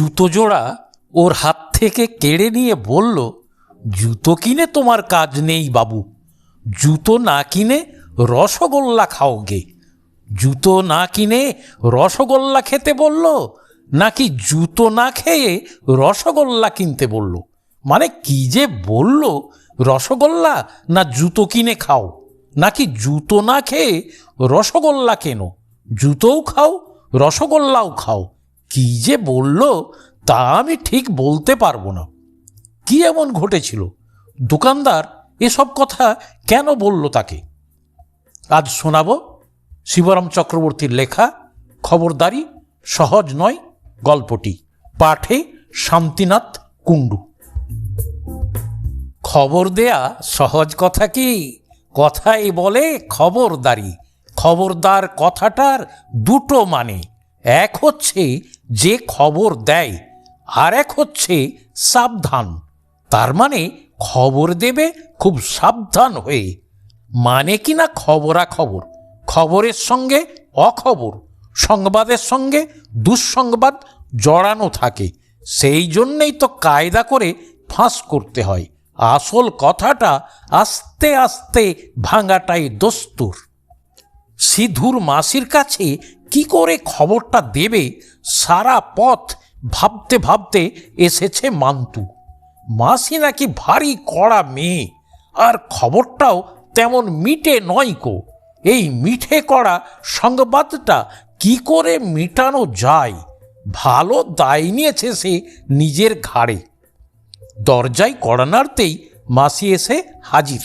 জুতো জোড়া ওর হাত থেকে কেড়ে নিয়ে বলল, জুতো কিনে তোমার কাজ নেই বাবু। জুতো না কিনে রসগোল্লা খাওগে। জুতো না কিনে রসগোল্লা খেতে বলল, নাকি জুতো না খেয়ে রসগোল্লা কিনতে বলল? মানে কি যে বলল, রসগোল্লা না জুতো কিনে খাও, নাকি জুতো না খেয়ে রসগোল্লা কেনো? জুতোও খাও, রসগোল্লাও খাও। কি যে বলল তা আমি ঠিক বলতে পারব না। কি এমন ঘটেছিল? দোকানদার এসব কথা কেন বলল তাকে? আজ শোনাব শিবরাম চক্রবর্তীর লেখা, খবরদারি, সহজ নয়, গল্পটি। পাঠে শান্তিনাথ কুণ্ডু। খবর দেয়া সহজ কথা কি? কথাই বলে খবরদারি। খবরদার কথাটার দুটো মানে। এক হচ্ছে যে খবর দেয়, আর এক হচ্ছে সাবধান। তার মানে খবর দেবে খুব সাবধান হয়ে। মানে কি না খবরাখবর? খবরের সঙ্গে অখবর, সংবাদের সঙ্গে দুঃসংবাদ জড়ানো থাকে। সেই জন্যেই তো কায়দা করে ফাঁস করতে হয়। আসল কথাটা আস্তে আস্তে ভাঙাটাই দস্তুর। সিধুর মাসির কাছে কি করে খবরটা দেবে সারা পথ ভাবতে ভাবতে এসেছে মান্তু মাসি নাকি ভারী কড়া মেয়ে, আর খবরটাও তেমন মিটে নয় কো। এই মিঠে করা সংবাদটা কি করে মিটানো যায়, ভালো দায় নিয়েছে সে নিজের ঘাড়ে। দরজায় কড়া নাড়তেই মাসি এসে হাজির।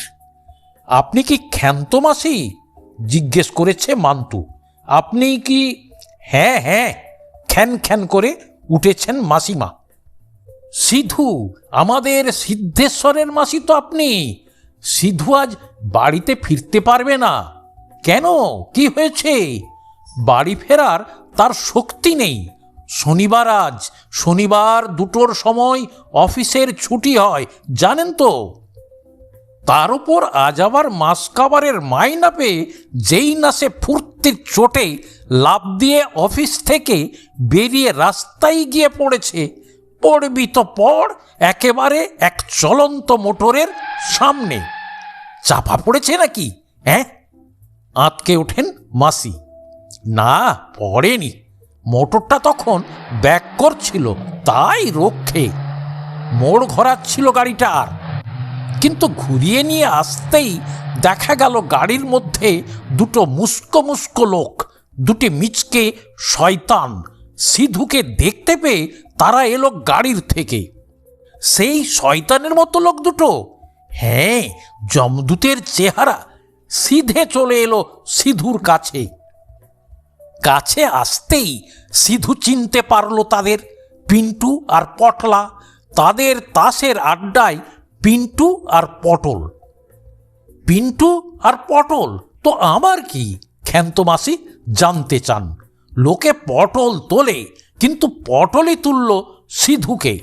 আপনি কি ক্ষান্ত মাসি? জিজ্ঞেস করেছে মান্তু আপনি কি হ্যাঁ হ্যাঁ খ্যান খ্যান করে উঠেছেন মাসিমা? সিধু, আমাদের সিদ্ধেশ্বরের মাসি তো আপনি। সিধু আজ বাড়িতে ফিরতে পারবে না। কেন? কি হয়েছে? বাড়ি ফেরার তার শক্তি নেই। শনিবার আজ, শনিবার দুটোর সময় অফিসের ছুটি হয়, জানেন তো? তার উপর আজ আবার মাস কাবারের মাইনা পেয়ে যেই না সে ফুর্তির চোটে লাভ দিয়ে অফিস থেকে বেরিয়ে রাস্তায় গিয়ে পড়েছে। পড়বি তো পড়, একেবারে এক চলন্ত মোটরের সামনে। চাপা পড়েছে নাকি হ্যাঁ? আঁতকে ওঠেন মাসি। না, পড়েনি। মোটরটা তখন ব্যাক করছিল, তাই রক্ষে। মোড় ঘোরাচ্ছিল গাড়িটা আর। কিন্তু ঘুরিয়ে নিয়ে আসতেই দেখা গেল গাড়ির মধ্যে দুটো মুস্কো মুস্কো লোক। দুটি মিচকে শয়তান। সিধুকে দেখতে পেয়ে তারা এলো গাড়ির থেকে। সেই শয়তানের মতো লোক দুটো? হ্যাঁ জমদূতের চেহারা। সিধে চলে এলো সিধুর কাছে। কাছে আসতেই সিধু চিনতে পারল তাদের। পিন্টু আর পটলা তাদের তাসের আড্ডায় পিন্টু আর পটল। পিন্টু আর পটল, তো আমার কি? ক্ষান্ত মাসি জানতে চান। লোকে পটল তোলে, কিন্তু পটলই তুলল সিধুকে।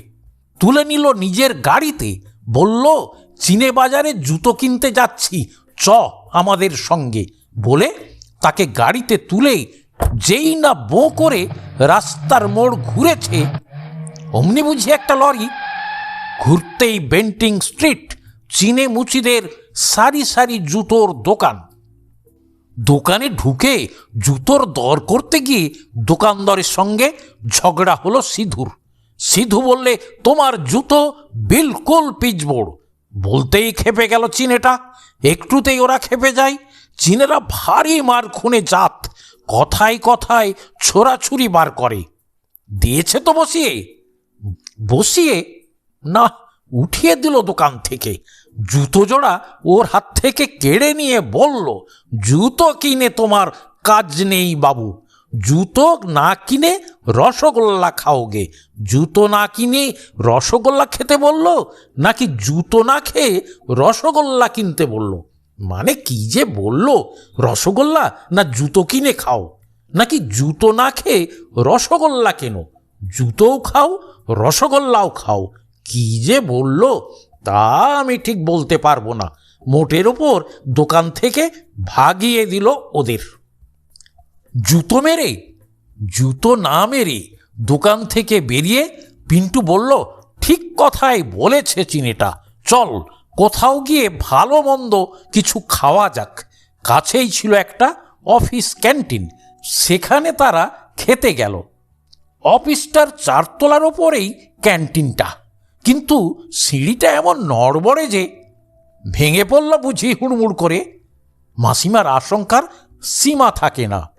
তুলে নিল নিজের গাড়িতে, বলল, চিনে বাজারে জুতো কিনতে যাচ্ছি, চ আমাদের সঙ্গে। বলে তাকে গাড়িতে তুলে, যেই না বো করে রাস্তার মোড় ঘুরেছে, অমনি বুঝি একটা লরি ঘুরতেই বেন্টিং স্ট্রিট, চিনে মুচিদের সারি সারি জুতোর দোকান। দোকানে ঢুকে জুতোর দর করতে গিয়ে দোকানদারের সঙ্গে ঝগড়া হলো সিধুর। সিধু বললে, তোমার জুতো বিলকুল পিচবোর্ড বলতেই খেপে গেল চিনেটা। একটুতেই ওরা খেপে যায়। চীনেরা ভারী মার খুনে জাত। কথায় কথায় ছোড়াছুরি বার করে। দিয়েছে তো বসিয়ে। বসিয়ে? না উঠিয়ে দিল দোকান থেকে। জুতো জোড়া ওর হাত থেকে কেড়ে নিয়ে বলল, জুতো কিনে তোমার কাজ নেই বাবু। জুতো না কিনে রসগোল্লা খাওগে। জুতো না কিনে রসগোল্লা খেতে বলল, নাকি জুতো না খেয়ে রসগোল্লা কিনতে বলল? মানে কি যে বলল, রসগোল্লা না জুতো কিনে খাও? নাকি জুতো না খেয়ে রসগোল্লা কেন? জুতোও খাও, রসগোল্লাও খাও। কি যে বলল, তা আমি ঠিক বলতে পারব না। মোটের ওপর দোকান থেকে ভাগিয়ে দিল ওদের। জুতো মেরে, জুতো না মেরে দোকান থেকে বেরিয়ে পিন্টু বলল, ঠিক কথাই বলেছে চিনিটা। চল, কোথাও গিয়ে ভালো মন্দ কিছু খাওয়া যাক। কাছেই ছিল একটা অফিস ক্যান্টিন, সেখানে তারা খেতে গেল। অফিসটার চারতলার ওপরেই ক্যান্টিনটা। কিন্তু সিঁড়িটা এমন নড়বড়ে যে ভেঙে পড়ল বুঝি হুড়মুড় করে। মাসিমার আশঙ্কার সীমা থাকে না।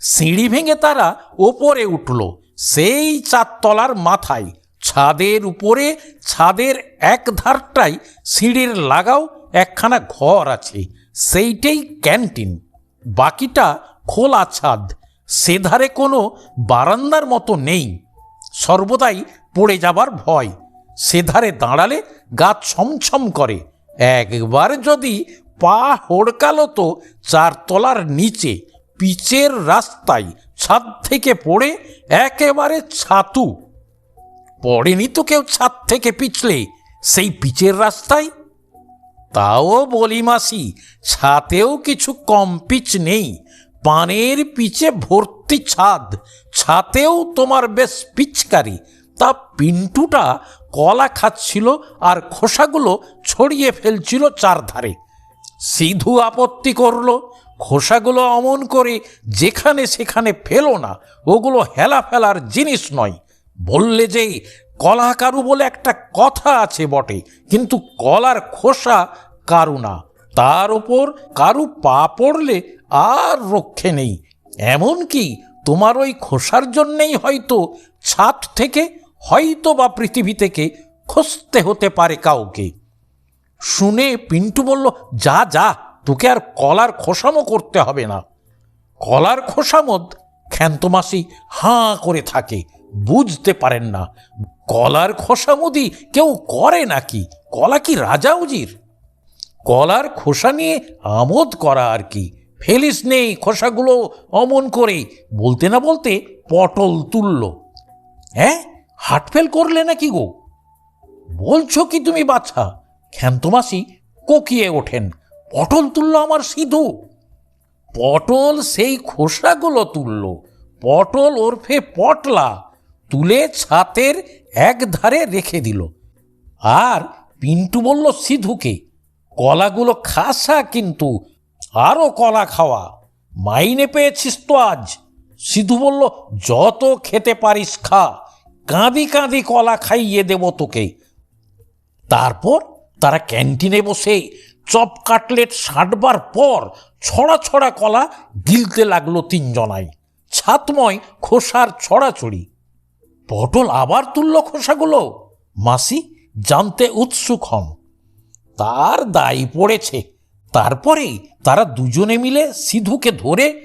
সিঁড়ি ভেঙে তারা ওপরে উঠল, সেই চারতলার মাথায়। ছাদের উপরে, ছাদের এক ধারটাই সিঁড়ির লাগাও একখানা ঘর আছে, সেইটাই ক্যান্টিন। বাকিটা খোলা ছাদ সেধারে কোনো বারান্দার মতো নেই। সর্বদাই পড়ে যাবার ভয়। সে ধারে দাঁড়ালে গা ছমছম করে। একবার যদি পা হড়কালো তো চারতলার নিচে, পিচের রাস্তায় ছাদ থেকে পড়ে একেবারে ছাতু। পড়েনি তো কেউ ছাদ থেকে পিছলে সেই পিচের রাস্তায়? তাও বলি মাসি, ছাতেও কিছু কম পিচ নেই। পানের পিচে ভর্তি ছাদ, ছাতেও তোমার বেশ পিচকারি। তা পিন্টুটা কলা খাচ্ছিল আর খোসাগুলো ছড়িয়ে ফেলছিল চারধারে। সিধু আপত্তি করল, খোসাগুলো অমন করে যেখানে সেখানে ফেলো না, ওগুলো হেলা ফেলার জিনিস নয়। বললে যে কলা কারু বলে একটা কথা আছে বটে, কিন্তু কলার খোসা কারু না। তার ওপর কারু পা পড়লে আর রক্ষে নেই। এমন কি তোমার ওই খোসার জন্যেই হয়তো ছাদ থেকে হয়তো বা পৃথিবী থেকে খসতে হতে পারে কাউকে। শুনে পিন্টু বলল, যা যা, তোকে আর কলার খোসামো করতে হবে না। কলার খোসামত ক্ষান্তমাসি হাঁ করে থাকে, বুঝতে পারেন না। কলার খোসামুদি কেউ করে নাকি? কলা কি রাজা উজির? কলার খোসা নিয়ে আমোদ করা আর কি। ফেলিস নেই খোসাগুলো অমন করে বলতে না বলতে পটল তুলল। হ্যাঁ হাটফেল করলে নাকি গো? বলছো কি তুমি বাচ্চা? ক্ষান্তমাসি কোকিয়ে ওঠেন, পটল তুলল আমার সিধু। পটল সেই খোসাগুলো তুলল, পটল ওরফে পটলা তুলে ছাতের এক ধারে রেখে দিল। আর পিন্টু বলল সিধুকে, কলাগুলো খাসা কিন্তু আরও কলা খাওয়া, মাইনে পেয়েছিস তো আজ। সিধু বলল, যত খেতে পারিস খা। কাঁদি কাঁদি কলা খাইয়ে দেব তোকে। তারপর তারা ক্যান্টিনে বসে চপ কাটলেট সাঁটবার পর ছড়া ছড়া কলা গিলতে লাগল তিনজনাই। ছাতময় খোসার ছড়াছড়ি। পটল আবার তুলল খোসাগুলো। মাসি জানতে উৎসুক হন। তার দায় পড়েছে। তারপরেই তারা দুজনে মিলে সিধুকে ধরে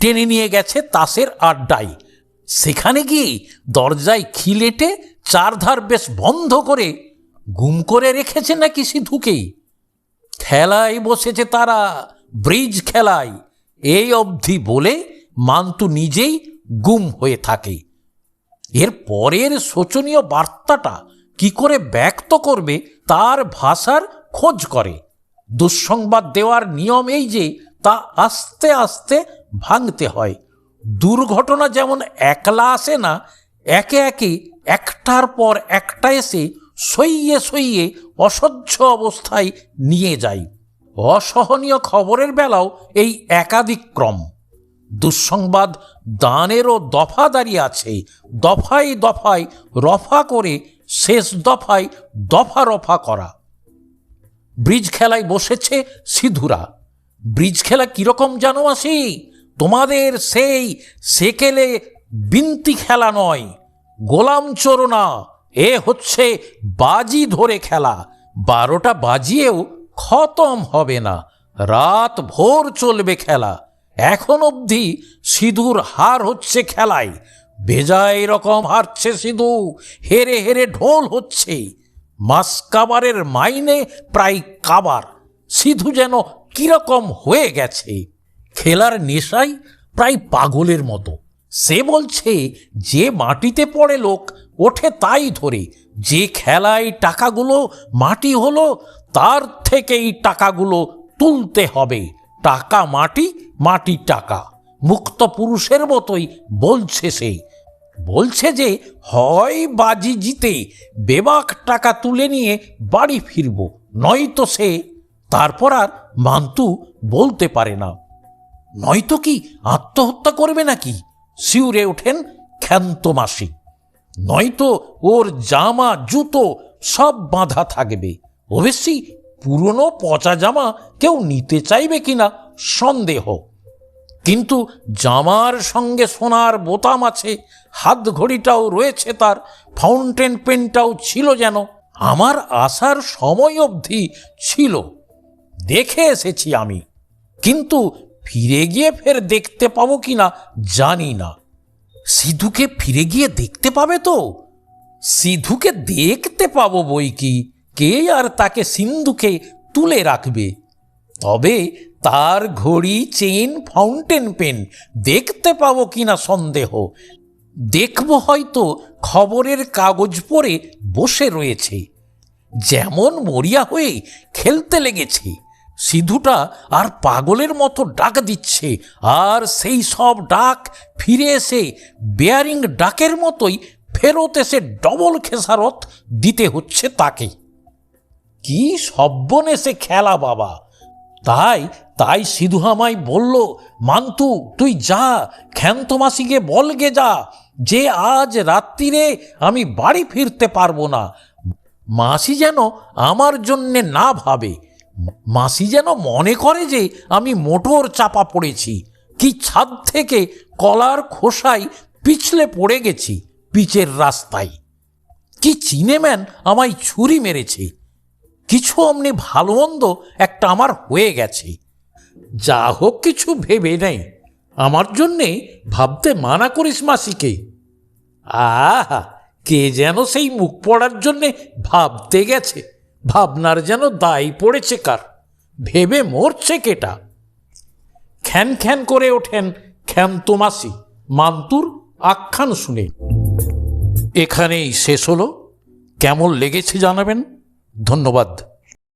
টেনে নিয়ে গেছে তাসের আড্ডায়। সেখানে গিয়ে দরজায় খিলেটে চারধার বেশ বন্ধ করে গুম করে রেখেছে নাকি সিধুকে। খেলায় বসেছে তারা, ব্রিজ খেলায়। এই অবধি বলে মান্তু নিজেই গুম হয়ে থাকে। এর পরের শোচনীয় বার্তাটা কি করে ব্যক্ত করবে তার ভাষার খোঁজ করে। দুঃসংবাদ দেওয়ার নিয়ম এই যে, তা আস্তে আস্তে ভাঙতে হয়। দুর্ঘটনা যেমন একলা আসে না, একে একে একটার পর একটা এসে সইয়ে সইয়ে অসহ্য অবস্থায় নিয়ে যায়। অসহনীয় খবরের বেলাও এই একাধিক ক্রম। দুঃসংবাদ দানেরও দফা দাঁড়িয়ে আছে, দফায় দফায় রফা করে, শেষ দফায় দফা রফা করা। ব্রিজ খেলায় বসেছে সিধুরা। ব্রিজ খেলা কীরকম জানো আসি তোমাদের সেই সেকেলে বিন্তি খেলা নয়। গোলাম চোরনা এ হচ্ছে বাজি ধরে খেলা। বারোটা বাজিয়েও খতম হবে না। রাত ভোর চলবে খেলা। এখন অবধি সিধুর হার হচ্ছে খেলায়। বেজায় রকম হারছে সিধু হেরে হেরে ঢোল হচ্ছে। মাস কাবারের মাইনে প্রায় কাবার। সিধু যেন কীরকম হয়ে গেছে। খেলার নেশায় প্রায় পাগলের মতো। সে বলছে, যে মাটিতে পড়ে লোক, ওঠে তাই ধরে। যে খেলায় টাকাগুলো মাটি হলো, তার থেকেই টাকাগুলো তুলতে হবে। টাকা মাটি মাটি টাকা। মুক্ত পুরুষের মতোই বলছে সে। বলছে যে, হয় বাজি জিতে, বেবাক টাকা তুলে নিয়ে বাড়ি ফিরব। নয়তো সে, তারপর আর মান্তু বলতে পারে না। নয়তো কি আত্মহত্যা করবে নাকি? শিউরে ওঠেন ক্ষান্ত মাসি। নয়তো ওর জামা, জুতো সব বাঁধা থাকবে। অবশ্যই পুরনো পচা জামা কেউ নিতে চাইবে কিনা সন্দেহ। কিন্তু জামার সঙ্গে সোনার বোতাম আছে, হাত ঘড়িটাও রয়েছে তার, ফাউন্টেন পেনটাও ছিল যেন, আমার আসার সময় অবধি ছিল। দেখে এসেছি আমি। কিন্তু ফিরে গিয়ে ফের দেখতে পাবো কি না জানি না। সিধুকে ফিরে গিয়ে দেখতে পাবে তো? সিধুকে দেখতে পাবো বই কি? কে আর তাকে সিন্ধুকে তুলে রাখবে? তবে তার ঘড়ি চেন ফাউন্টেন পেন দেখতে পাবো কি না সন্দেহ। দেখব হয়তো খবরের কাগজ পড়ে বসে রয়েছে। যেমন মরিয়া হয়ে খেলতে লেগেছে। সিধুটা আর পাগলের মতো ডাক দিচ্ছে। আর সেই সব ডাক ফিরে এসে বেয়ারিং ডাকের মতোই ফেরত এসে ডবল খেসারত দিতে হচ্ছে তাকে। কি সব্বনেসে খেলা বাবা। তাই তাই সিধু আমায় বলল, মান্তু, তুই যা, ক্ষান্ত মাসিকে বলগে যা, যে আজ রাত্রিরে আমি বাড়ি ফিরতে পারব না। মাসি যেন আমার জন্যে না ভাবে মাসি যেন মনে করে যে আমি মোটর চাপা পড়েছি, কি ছাদ থেকে কলার খোসায় পিছলে পড়ে গেছি পিচের রাস্তায়। কি চিনেম্যান আমায় ছুরি মেরেছে, কিছু অমনি ভালো মন্দ একটা আমার হয়ে গেছে। যা হোক কিছু ভেবে নেই, আমার জন্যে ভাবতে মানা করিস মাসিকে। আহা, কে যেন সেই মুখ পড়ার জন্যে ভাবতে গেছে। ভাবনার যেন দায় পড়েছে কার? ভেবে মরছে কেটা? খ্যান খ্যান করে ওঠেন ক্ষান্ত মাসি মান্তুর আখ্যান শুনে। এখানেই শেষ হলো। কেমন লেগেছে জানাবেন? ধন্যবাদ।